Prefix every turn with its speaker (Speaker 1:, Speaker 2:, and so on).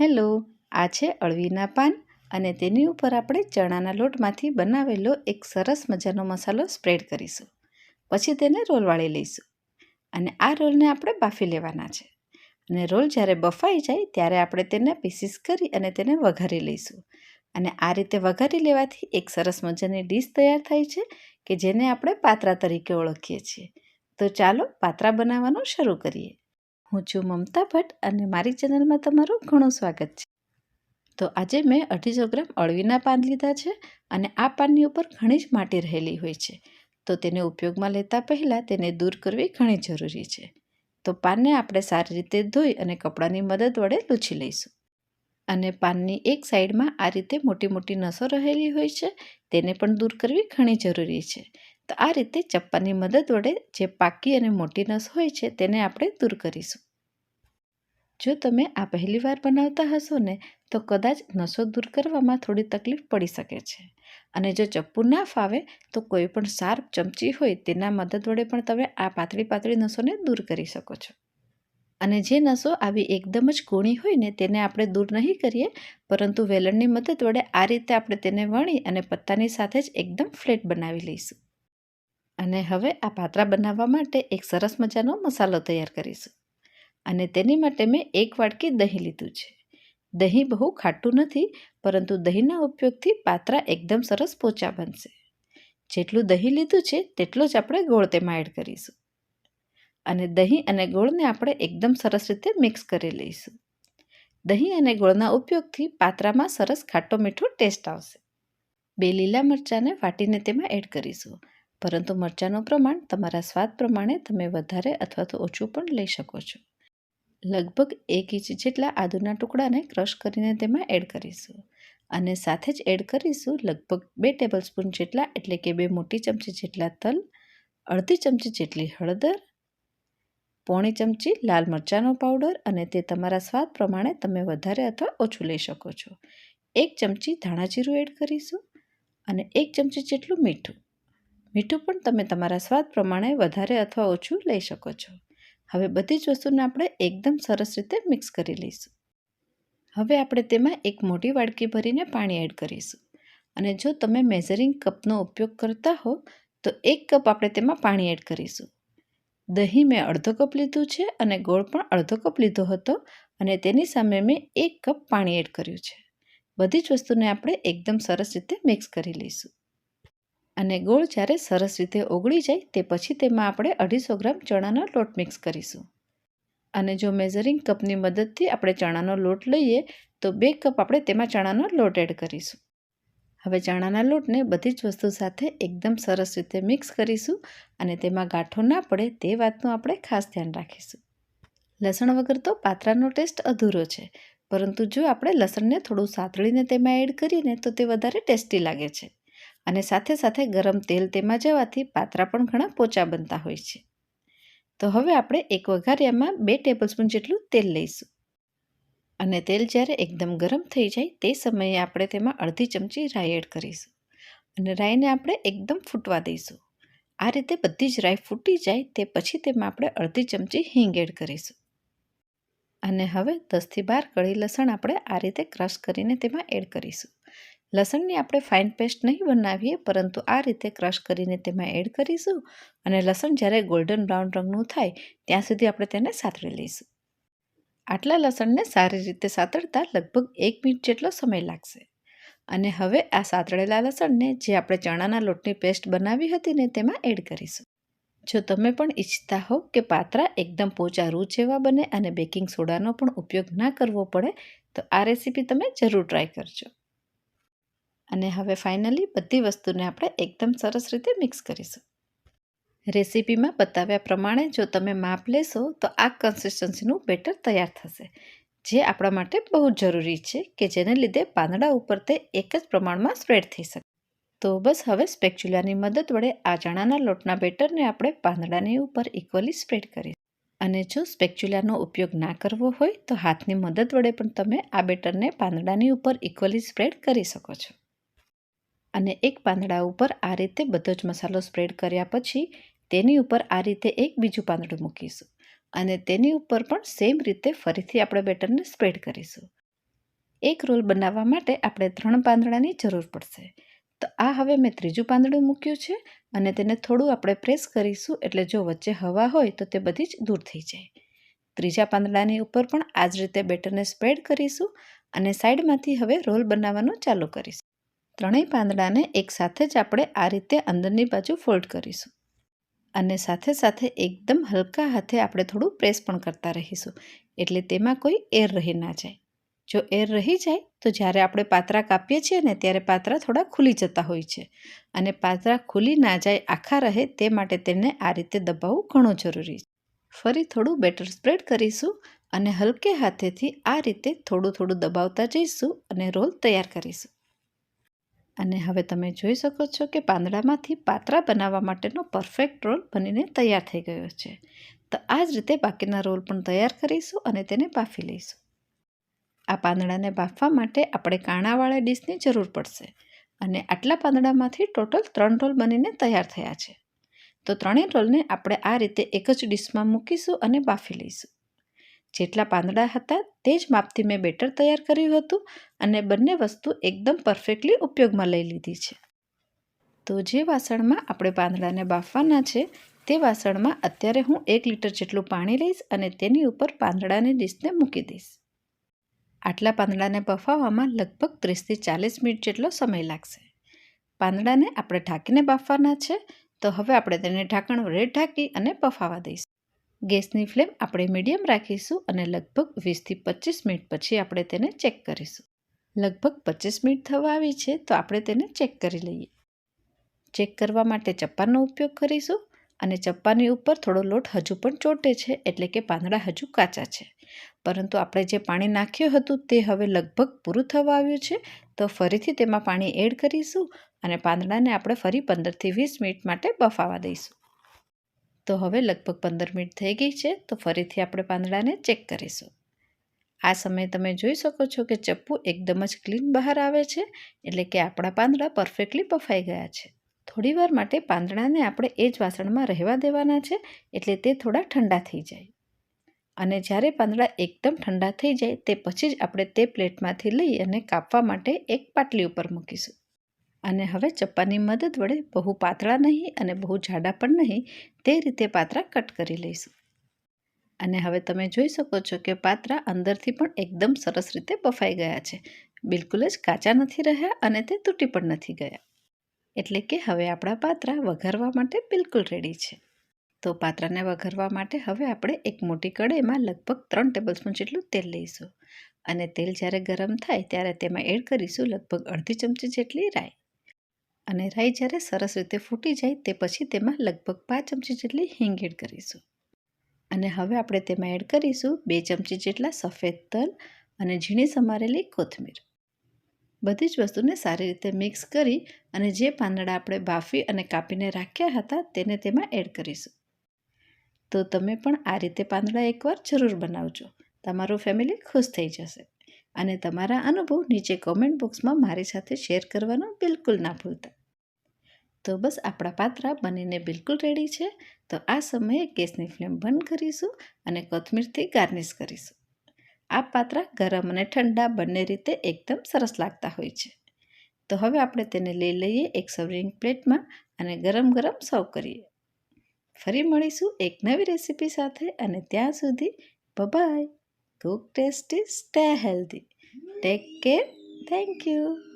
Speaker 1: Hello, આ છે અળવીના પાન અને તેની ઉપર આપણે ચણાના લોટમાંથી બનાવેલો એક સરસ મજાનો મસાલો સ્પ્રેડ કરીશું. પછી તેને રોલવાળી લઈશું અને આ રોલને આપણે બાફી લેવાના છે. અને રોલ જ્યારે બફાઈ જાય ત્યારે આપણે તેને પીસીસ કરી અને તેને વઘારી લઈશું. અને આ રીતે વઘારી લેવાથી એક સરસ મજાની ડીશ તૈયાર થાય છે કે જેને આપણે પાત્રા તરીકે ઓળખીએ છીએ. તો ચાલો પાત્રા બનાવવાનું શરૂ કરીએ. હું છું મમતા ભટ્ટ અને મારી ચેનલમાં તમારું ઘણું સ્વાગત છે. તો આજે મેં અઢીસો ગ્રામ અળવીના પાન લીધા છે અને આ પાનની ઉપર ઘણી જ માટી રહેલી હોય છે. તો તેને ઉપયોગમાં લેતા પહેલાં તેને દૂર કરવી ઘણી જરૂરી છે. તો પાનને આપણે સારી રીતે ધોઈ અને કપડાની મદદ વડે લૂછી લઈશું. અને પાનની એક સાઈડમાં આ રીતે મોટી મોટી નસો રહેલી હોય છે, તેને પણ દૂર કરવી ઘણી જરૂરી છે. તો આ રીતે ચપ્પાની મદદ વડે જે પાકી અને મોટી નસ હોય છે, તેને આપણે દૂર કરીશું. જો તમે આ પહેલી વાર બનાવતા હશો ને, તો કદાચ નસો દૂર કરવામાં થોડી તકલીફ પડી શકે છે. અને જો ચપ્પુ ના ફાવે, તો કોઈ પણ શાર્પ ચમચી હોય, તેના મદદ વડે પણ તમે આ પાતળી પાતળી નસોને દૂર કરી શકો છો. અને જે નસો આવી એકદમ જ કૂણી હોય ને, તેને આપણે દૂર નહીં કરીએ, પરંતુ વેલણની મદદ વડે આ રીતે આપણે તેને વણી અને પત્તાની સાથે જ એકદમ ફ્લેટ બનાવી લઈશું. અને હવે આ પાત્રા બનાવવા માટે એક સરસ મજાનો મસાલો તૈયાર કરીશું. અને તેની માટે મેં એક વાટકી દહીં લીધું છે. દહીં બહુ ખાટું નથી, પરંતુ દહીંના ઉપયોગથી પાત્રા એકદમ સરસ પોચા બનશે. જેટલું દહીં લીધું છે, તેટલો જ આપણે ગોળ તેમાં એડ કરીશું. અને દહીં અને ગોળને આપણે એકદમ સરસ રીતે મિક્સ કરી લઈશું. દહીં અને ગોળના ઉપયોગથી પાત્રામાં સરસ ખાટો મીઠો ટેસ્ટ આવશે. બે લીલા મરચાંને વાટીને તેમાં એડ કરીશું. પરંતુ મરચાંનું પ્રમાણ તમારા સ્વાદ પ્રમાણે તમે વધારે અથવા તો ઓછું પણ લઈ શકો છો. લગભગ એક ઇંચ જેટલા આદુના ટુકડાને ક્રશ કરીને તેમાં એડ કરીશું. અને સાથે જ એડ કરીશું લગભગ બે ટેબલ સ્પૂન જેટલા એટલે કે બે મોટી ચમચી જેટલા તલ, અડધી ચમચી જેટલી હળદર, પોણી ચમચી લાલ મરચાંનો પાવડર અને તે તમારા સ્વાદ પ્રમાણે તમે વધારે અથવા ઓછું લઈ શકો છો. એક ચમચી ધાણા જીરું એડ કરીશું અને એક ચમચી જેટલું મીઠું. મીઠું પણ તમે તમારા સ્વાદ પ્રમાણે વધારે અથવા ઓછું લઈ શકો છો. હવે બધી જ વસ્તુને આપણે એકદમ સરસ રીતે મિક્સ કરી લઈશું. હવે આપણે તેમાં એક મોટી વાડકી ભરીને પાણી એડ કરીશું. અને જો તમે મેઝરિંગ કપનો ઉપયોગ કરતા હો, તો એક કપ આપણે તેમાં પાણી એડ કરીશું. દહીં મેં અડધો કપ લીધું છે અને ગોળ પણ અડધો કપ લીધો હતો અને તેની સામે મેં એક કપ પાણી એડ કર્યું છે. બધી જ વસ્તુને આપણે એકદમ સરસ રીતે મિક્સ કરી લઈશું. અને ગોળ જ્યારે સરસ રીતે ઓગળી જાય તે પછી તેમાં આપણે અઢીસો ગ્રામ ચણાનો લોટ મિક્સ કરીશું. અને જો મેઝરિંગ કપની મદદથી આપણે ચણાનો લોટ લઈએ, તો બે કપ આપણે તેમાં ચણાનો લોટ એડ કરીશું. હવે ચણાના લોટને બધી જ વસ્તુ સાથે એકદમ સરસ રીતે મિક્સ કરીશું અને તેમાં ગાંઠો ના પડે તે વાતનું આપણે ખાસ ધ્યાન રાખીશું. લસણ વગર તો પાત્રાનો ટેસ્ટ અધૂરો છે, પરંતુ જો આપણે લસણને થોડું સાતળીને તેમાં એડ કરીએ ને તો તે વધારે ટેસ્ટી લાગે છે. અને સાથે સાથે ગરમ તેલ તેમાં જવાથી પાત્રા પણ ઘણા પોચા બનતા હોય છે. તો હવે આપણે એક વઘારિયામાં બે ટેબલસ્પૂન જેટલું તેલ લઈશું. અને તેલ જ્યારે એકદમ ગરમ થઈ જાય તે સમયે આપણે તેમાં અડધી ચમચી રાઈ એડ કરીશું. અને રાઈને આપણે એકદમ ફૂટવા દઈશું. આ રીતે બધી જ રાઈ ફૂટી જાય તે પછી તેમાં આપણે અડધી ચમચી હિંગ એડ કરીશું. અને હવે દસથી બાર કળી લસણ આપણે આ રીતે ક્રશ કરીને તેમાં એડ કરીશું. લસણની આપણે ફાઇન પેસ્ટ નહીં બનાવીએ, પરંતુ આ રીતે ક્રશ કરીને તેમાં એડ કરીશું અને લસણ જ્યારે ગોલ્ડન બ્રાઉન રંગનું થાય, ત્યાં સુધી આપણે તેને સાતળી લઈશું. આટલા લસણને સારી રીતે સાતળતા લગભગ એક મિનિટ જેટલો સમય લાગશે. અને હવે આ સાતળેલા લસણને જે આપણે ચણાના લોટની પેસ્ટ બનાવી હતી ને તેમાં એડ કરીશું. જો તમે પણ ઈચ્છતા હો કે પાત્રા એકદમ પોચા રૂ જેવા બને અને બેકિંગ સોડાનો પણ ઉપયોગ ના કરવો પડે, તો આ રેસીપી તમે જરૂર ટ્રાય કરજો. અને હવે ફાઇનલી બધી વસ્તુને આપણે એકદમ સરસ રીતે મિક્સ કરીશું. રેસીપીમાં બતાવ્યા પ્રમાણે જો તમે માપ લેશો, તો આ કન્સિસ્ટન્સીનું બેટર તૈયાર થશે. જે આપણા માટે બહુ જરૂરી છે કે જેને લીધે પાંદડા ઉપર તે એક જ પ્રમાણમાં સ્પ્રેડ થઈ શકે. તો બસ હવે સ્પેક્ચ્યુલાની મદદ વડે આ ચણાના લોટના બેટરને આપણે પાંદડાની ઉપર ઇક્વલી સ્પ્રેડ કરીશું. અને જો સ્પેક્ચ્યુલાનો ઉપયોગ ના કરવો હોય, તો હાથની મદદ વડે પણ તમે આ બેટરને પાંદડાની ઉપર ઇક્વલી સ્પ્રેડ કરી શકો છો. અને એક પાંદડા ઉપર આ રીતે બધો જ મસાલો સ્પ્રેડ કર્યા પછી તેની ઉપર આ રીતે એક બીજું પાંદડું મૂકીશું. અને તેની ઉપર પણ સેમ રીતે ફરીથી આપણે બેટરને સ્પ્રેડ કરીશું. એક રોલ બનાવવા માટે આપણે ત્રણ પાંદડાની જરૂર પડશે. તો આ હવે મેં ત્રીજું પાંદડું મૂક્યું છે અને તેને થોડું આપણે પ્રેસ કરીશું એટલે જો વચ્ચે હવા હોય તો તે બધી જ દૂર થઈ જાય. ત્રીજા પાંદડાની ઉપર પણ આ જ રીતે બેટરને સ્પ્રેડ કરીશું અને સાઈડમાંથી હવે રોલ બનાવવાનું ચાલુ કરીશું. ત્રણેય પાંદડાને એક સાથે જ આપણે આ રીતે અંદરની બાજુ ફોલ્ડ કરીશું. અને સાથે સાથે એકદમ હલકા હાથે આપણે થોડું પ્રેસ પણ કરતા રહીશું. એટલે તેમાં કોઈ એર રહી ના જાય. જો એર રહી જાય, તો જ્યારે આપણે પાત્રા કાપીએ છીએ ને ત્યારે પાત્રા થોડા ખુલી જતા હોય છે. અને પાત્રા ખુલી ના જાય, આખા રહે તે માટે તેને આ રીતે દબાવવું ઘણું જરૂરી છે. ફરી થોડું બેટર સ્પ્રેડ કરીશું અને હલકે હાથેથી આ રીતે થોડું થોડું દબાવતા જઈશું અને રોલ તૈયાર કરીશું. અને હવે તમે જોઈ શકો છો કે પાંદડામાંથી પાત્રા બનાવવા માટેનો પરફેક્ટ રોલ બનીને તૈયાર થઈ ગયો છે. તો આ જ રીતે બાકીના રોલ પણ તૈયાર કરીશું અને તેને બાફી લઈશું. આ પાંદડાને બાફવા માટે આપણે કાણાવાળા ડીશની જરૂર પડશે અને આટલા પાંદડામાંથી ટોટલ ત્રણ રોલ બનીને તૈયાર થયા છે. તો ત્રણેય રોલને આપણે આ રીતે એક જ ડીશમાં મૂકીશું અને બાફી લઈશું. જેટલા પાંદડા હતા તે જ માપથી મેં બેટર તૈયાર કર્યું હતું અને બંને વસ્તુ એકદમ પરફેક્ટલી ઉપયોગમાં લઈ લીધી છે. તો જે વાસણમાં આપણે પાંદડાને બાફવાના છે, તે વાસણમાં અત્યારે હું એક લીટર જેટલું પાણી લઈશ અને તેની ઉપર પાંદડાની ડીશને મૂકી દઈશ. આટલા પાંદડાને બફાવવામાં લગભગ ત્રીસથી ચાલીસ મિનિટ જેટલો સમય લાગશે. પાંદડાને આપણે ઢાંકીને બાફવાના છે, તો હવે આપણે તેને ઢાંકણ વડે ઢાંકી અને બફાવા દઈશું. ગેસની ફ્લેમ આપણે મીડિયમ રાખીશું અને લગભગ વીસથી પચીસ મિનિટ પછી આપણે તેને ચેક કરીશું. લગભગ પચીસ મિનિટ થવા આવી છે તો આપણે તેને ચેક કરી લઈએ. ચેક કરવા માટે ચપ્પાનો ઉપયોગ કરીશું અને ચપ્પાની ઉપર થોડો લોટ હજુ પણ ચોટે છે એટલે કે પાંદડા હજુ કાચા છે. પરંતુ આપણે જે પાણી નાખ્યું હતું તે હવે લગભગ પૂરું થવા આવ્યું છે તો ફરીથી તેમાં પાણી એડ કરીશું અને પાંદડાને આપણે ફરી પંદરથી વીસ મિનિટ માટે બફાવા દઈશું. તો હવે લગભગ પંદર મિનિટ થઈ ગઈ છે, તો ફરીથી આપણે પાંદડાને ચેક કરીશું. આ સમયે તમે જોઈ શકો છો કે ચપ્પુ એકદમ જ ક્લીન બહાર આવે છે, એટલે કે આપણા પાંદડા પરફેક્ટલી બફાઈ ગયા છે. થોડીવાર માટે પાંદડાને આપણે એ જ વાસણમાં રહેવા દેવાના છે, એટલે તે થોડા ઠંડા થઈ જાય. અને જ્યારે પાંદડા એકદમ ઠંડા થઈ જાય, તે પછી જ આપણે તે પ્લેટમાંથી લઈ અને કાપવા માટે એક પાટલી ઉપર મૂકીશું. અને હવે ચપ્પાની મદદ વડે બહુ પાતળા નહીં અને બહુ જાડા પણ નહીં, તે રીતે પાત્રા કટ કરી લઈશું. અને હવે તમે જોઈ શકો છો કે પાત્રા અંદરથી પણ એકદમ સરસ રીતે બફાઈ ગયા છે. બિલકુલ જ કાચા નથી રહ્યા અને તે તૂટી પણ નથી ગયા. એટલે કે હવે આપણા પાત્રા વઘારવા માટે બિલકુલ રેડી છે. તો પાત્રાને વઘારવા માટે હવે આપણે એક મોટી કઢાઈમાં લગભગ ત્રણ ટેબલસ્પૂન જેટલું તેલ લઈશું. અને તેલ જ્યારે ગરમ થાય ત્યારે તેમાં એડ કરીશું લગભગ અડધી ચમચી જેટલી રાઈ. અને રાઈ જ્યારે સરસ રીતે ફૂટી જાય તે પછી તેમાં લગભગ પાંચ ચમચી જેટલી હિંગ એડ કરીશું. અને હવે આપણે તેમાં એડ કરીશું બે ચમચી જેટલા સફેદ તલ અને ઝીણી સમારેલી કોથમીર. બધી જ વસ્તુને સારી રીતે મિક્સ કરી અને જે પાંદડા આપણે બાફી અને કાપીને રાખ્યા હતા તેને તેમાં એડ કરીશું. તો તમે પણ આ રીતે પાંદડા એકવાર જરૂર બનાવજો. તમારું ફેમિલી ખુશ થઈ જશે. અને તમારા અનુભવ નીચે કોમેન્ટ બોક્સમાં મારી સાથે શેર કરવાનું બિલકુલ ના ભૂલતા. તો બસ આપણા પાત્રા બનીને બિલકુલ રેડી છે. તો આ સમયે ગેસની ફ્લેમ બંધ કરીશું અને કોથમીરથી ગાર્નિશ કરીશું. આ પાત્રા ગરમ અને ઠંડા બંને રીતે એકદમ સરસ લાગતા હોય છે. તો હવે આપણે તેને લઈ લઈએ એક સર્વિંગ પ્લેટમાં અને ગરમ ગરમ સર્વ કરીએ. ફરી મળીશું એક નવી રેસીપી સાથે અને ત્યાં સુધી bye bye cook tasty stay healthy take care thank you